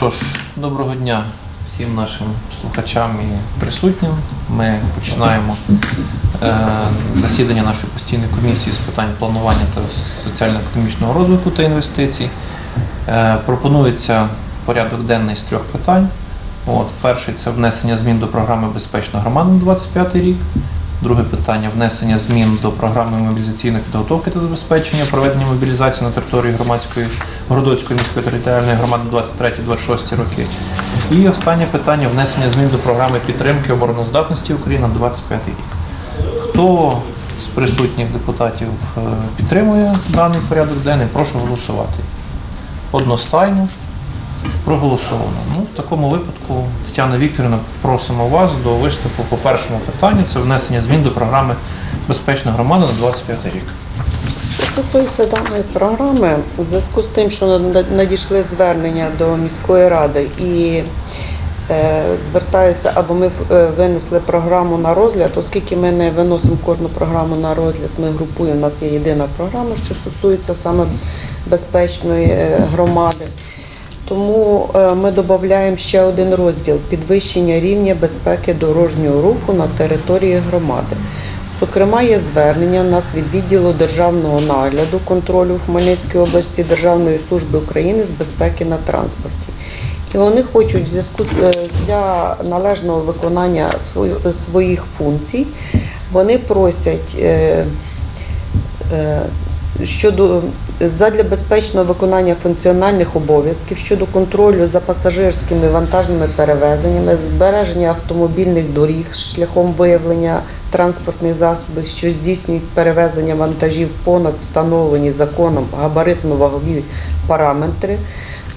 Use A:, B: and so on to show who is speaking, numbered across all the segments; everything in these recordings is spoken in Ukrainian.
A: Що ж, доброго дня всім нашим слухачам і присутнім. Ми починаємо е, засідання нашої постійної комісії з питань планування та соціально-економічного розвитку та інвестицій. Е, пропонується порядок денний з трьох питань. От, перший це внесення змін до програми Безпечна громада на 25 рік. Друге питання внесення змін до програми мобілізаційної підготовки та забезпечення проведення мобілізації на території громадської Городоцької міської територіальної громади 23-26 роки. І останнє питання внесення змін до програми підтримки обороноздатності України на 25 рік. Хто з присутніх депутатів е, підтримує даний порядок денний, прошу голосувати. Одностайно проголосовано. Ну, в такому випадку, Тетяна Вікторівна, просимо вас до виступу по першому питанню. Це внесення змін до програми Безпечна громада на 25 рік.
B: Стосується даної програми, у зв'язку з тим, що надійшли звернення до міської ради і е, звертаються, або ми е, винесли програму на розгляд, оскільки ми не виносимо кожну програму на розгляд, ми групуємо, у нас є єдина програма, що стосується саме безпечної е, громади. Тому ми додаємо ще один розділ підвищення рівня безпеки дорожнього руху на території громади. Зокрема, є звернення нас від відділу державного нагляду контролю в Хмельницькій області Державної служби України з безпеки на транспорті. І вони хочуть в зв'язку е, для належного виконання своїх функцій, вони просять е, е, щодо задля безпечного виконання функціональних обов'язків щодо контролю за пасажирськими вантажними перевезеннями, збереження автомобільних доріг шляхом виявлення транспортних засобів, що здійснюють перевезення вантажів понад встановлені законом габаритно-вагові параметри.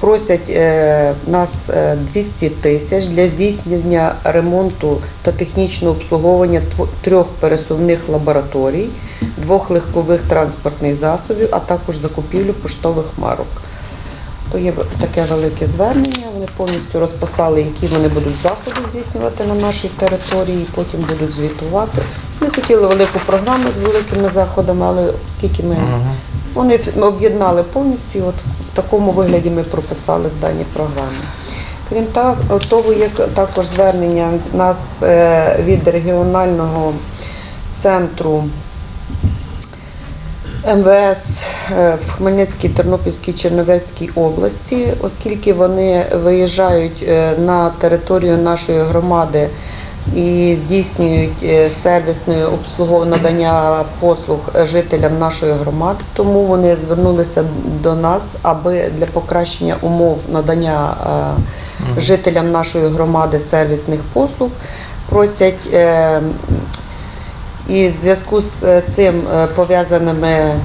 B: Просять е, нас е, 200 тисяч для здійснення ремонту та технічного обслуговування трьох пересувних лабораторій, двох легкових транспортних засобів, а також закупівлю поштових марок. То є таке велике звернення. Вони повністю розписали, які вони будуть заходи здійснювати на нашій території, потім будуть звітувати. Ми хотіли велику програму з великими заходами, але оскільки ми вони об'єднали повністю, от такому вигляді ми прописали в даній програмі. Крім того, є також звернення нас е, від регіонального центру МВС е, в Хмельницькій, Тернопільській, Чернівецькій області, оскільки вони виїжджають е, на територію нашої громади і здійснюють е, сервісне обслуговування надання послуг жителям нашої громади. Тому вони звернулися до нас, аби для покращення умов надання е, жителям нашої громади сервісних послуг просять е, і в зв'язку з цим пов'язаними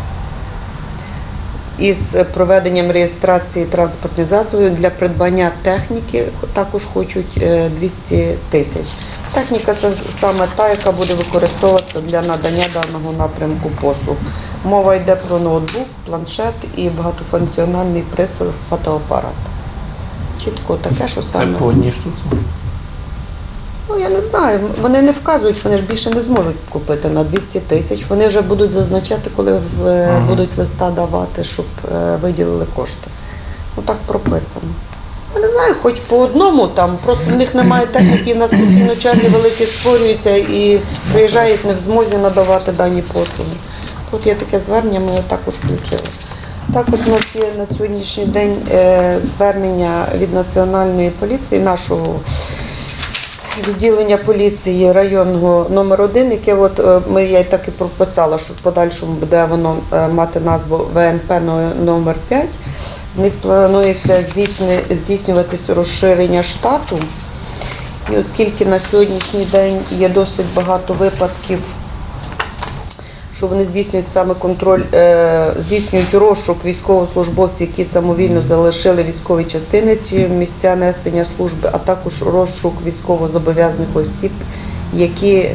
B: із проведенням реєстрації транспортних засобів для придбання техніки також хочуть е, 200 тисяч. Техніка це саме та, яка буде використовуватися для надання даного напрямку послуг. Мова йде про ноутбук, планшет і багатофункціональний пристрій фотоапарат. Чітко таке, що
A: Це
B: саме.
A: по одній штуці.
B: Ну, я не знаю. Вони не вказують, вони ж більше не зможуть купити на 200 тисяч. Вони вже будуть зазначати, коли в, е,
A: Ага.
B: будуть листа давати, щоб е, виділили кошти. Отак прописано. Я не знаю, хоч по одному там, просто в них немає техніки, в нас постійно черги великі створюються і приїжджають не в змозі надавати дані послуги. Тут є таке звернення, ми його також включили. Також у нас є на сьогоднішній день е, звернення від національної поліції нашого відділення поліції районного номер 1 яке от е, ми я так і прописала, що в подальшому буде воно е, мати назву ВНП номер 5. В них планується здійснюватись розширення штату. І оскільки на сьогоднішній день є досить багато випадків, що вони здійснюють саме контроль, е, здійснюють розшук військовослужбовців, які самовільно залишили військові частини чи місця несення служби, а також розшук військовозобов'язаних осіб, які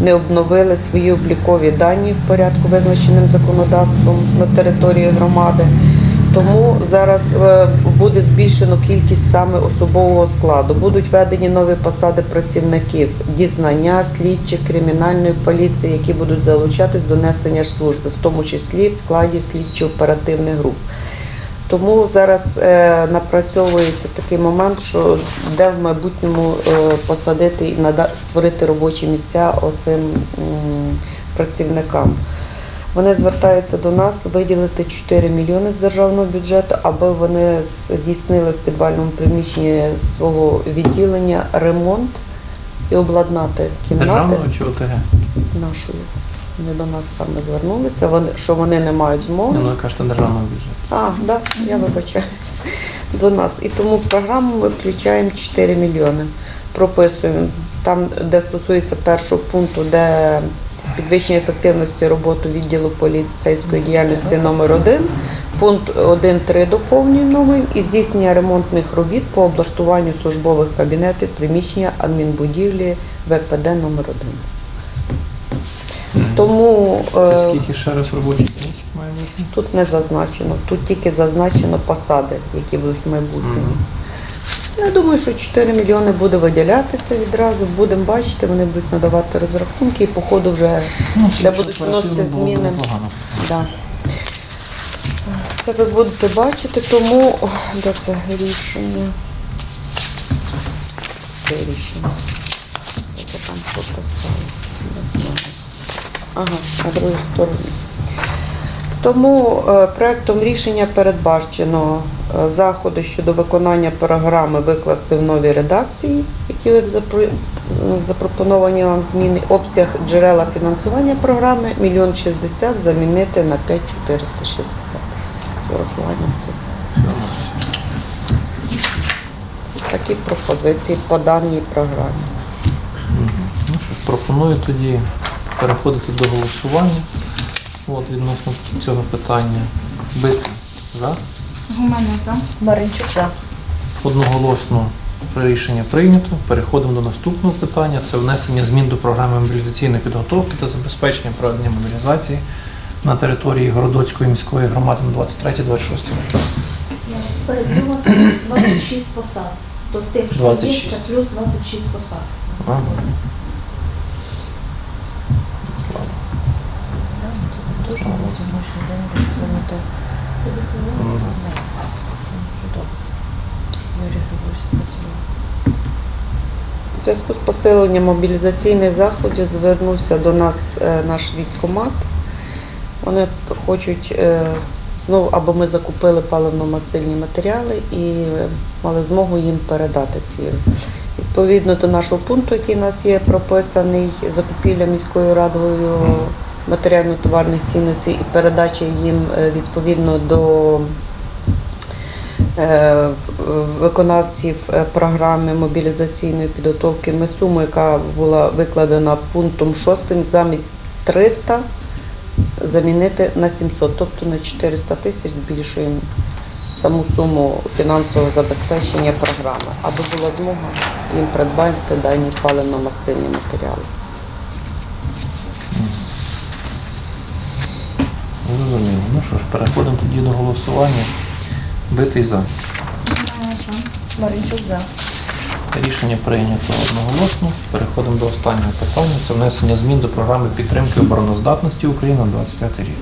B: не обновили свої облікові дані в порядку, визначеним законодавством на території громади. Тому зараз е, буде збільшено кількість саме особового складу. Будуть введені нові посади працівників дізнання, слідчих, кримінальної поліції, які будуть залучатись до несення служби, в тому числі в складі слідчо-оперативних груп. Тому зараз е, напрацьовується такий момент, що де в майбутньому е, посадити і створити робочі місця оцим працівникам. Вони звертаються до нас виділити 4 мільйони з державного бюджету, аби вони здійснили в підвальному приміщенні свого відділення ремонт і обладнати кімнати
A: Державного чи ОТГ?
B: нашої. Вони до нас саме звернулися, вони, що вони не мають змоги.
A: Ну, кажете, державного бюджету.
B: А, да, я вибачаюсь. До нас. І тому в програму ми включаємо 4 мільйони. Прописуємо там, де стосується першого пункту, де підвищення ефективності роботи відділу поліцейської діяльності номер 1 Пункт 1.3 доповнюємо новим і здійснення ремонтних робіт по облаштуванню службових кабінетів приміщення адмінбудівлі ВПД номер 1 Тому
A: Це
B: е,
A: скільки ще раз робочих місць має бути?
B: Тут не зазначено, тут тільки зазначено посади, які будуть в майбутньому.
A: Мгм.
B: Я думаю, що 4 мільйони буде виділятися відразу. Будемо бачити, вони будуть надавати розрахунки і по ходу вже
A: Ну,
B: де будуть вносити зміни. Да. Все ви будете бачити, тому де це рішення? Це рішення. Я там прописала. Ага, на другій стороні. Тому е, проектом рішення передбачено е, заходи щодо виконання програми викласти в новій редакції, які запропоновані вам зміни. Обсяг джерела фінансування програми 1 60 замінити на 5 460 з урахуванням цих. Такі пропозиції по даній програмі.
A: Ну пропоную тоді переходити до голосування. От, відносно цього питання. Бити за.
C: Гуменя за.
D: Маринчук за.
A: Одноголосно рішення прийнято. Переходимо до наступного питання. Це внесення змін до програми мобілізаційної підготовки та забезпечення проведення мобілізації на території Городоцької міської громади на 23-26 роки.
D: Я вас плюс 26 посад. До тих, що є, ще плюс 26 посад.
A: Ага.
D: Дуже на сьогоднішній день десь воно. Чудово. Юрій Григорович працював.
B: Зв'язку з посиленням мобілізаційних заходів звернувся до нас е, наш військкомат. Вони хочуть е, знову, аби ми закупили паливно-мастильні матеріали і е, мали змогу їм передати ці. Відповідно до нашого пункту, який у нас є прописаний, закупівля міською радою матеріально-товарних цінностей і передача їм е, відповідно до е, виконавців е, програми мобілізаційної підготовки. Ми суму, яка була викладена пунктом 6, замість 300 замінити на 700, тобто на 400 тисяч збільшуємо саму суму фінансового забезпечення програми, аби була змога їм придбати дані паливно-мастильні матеріали.
A: Зрозуміло. Ну що ж, переходимо тоді до голосування. Битий за.
D: Маринчук за.
A: Рішення прийнято одноголосно. Переходимо до останнього питання. Це внесення змін до програми підтримки обороноздатності України на 25 рік.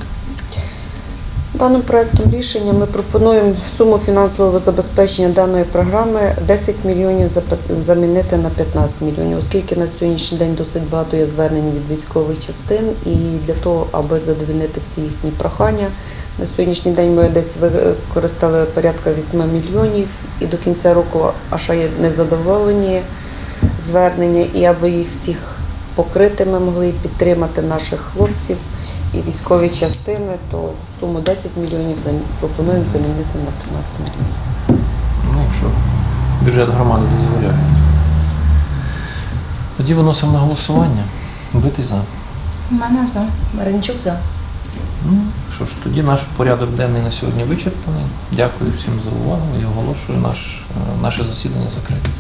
B: Даним проектом рішення ми пропонуємо суму фінансового забезпечення даної програми 10 мільйонів замінити на 15 мільйонів, оскільки на сьогоднішній день досить багато є звернень від військових частин, і для того, аби задовільнити всі їхні прохання, на сьогоднішній день ми десь використали порядка 8 мільйонів, і до кінця року аж є незадоволені звернення, і аби їх всіх покрити, ми могли підтримати наших хлопців і військові частини, то суму 10 мільйонів пропонуємо замінити на 15 мільйонів.
A: Ну, якщо бюджет громади дозволяє. Тоді виносимо на голосування. Битий за.
C: Гуменя за.
D: Маринчук за.
A: Ну, що ж, тоді наш порядок денний на сьогодні вичерпаний. Дякую всім за увагу і оголошую наш, е, наше засідання закритим.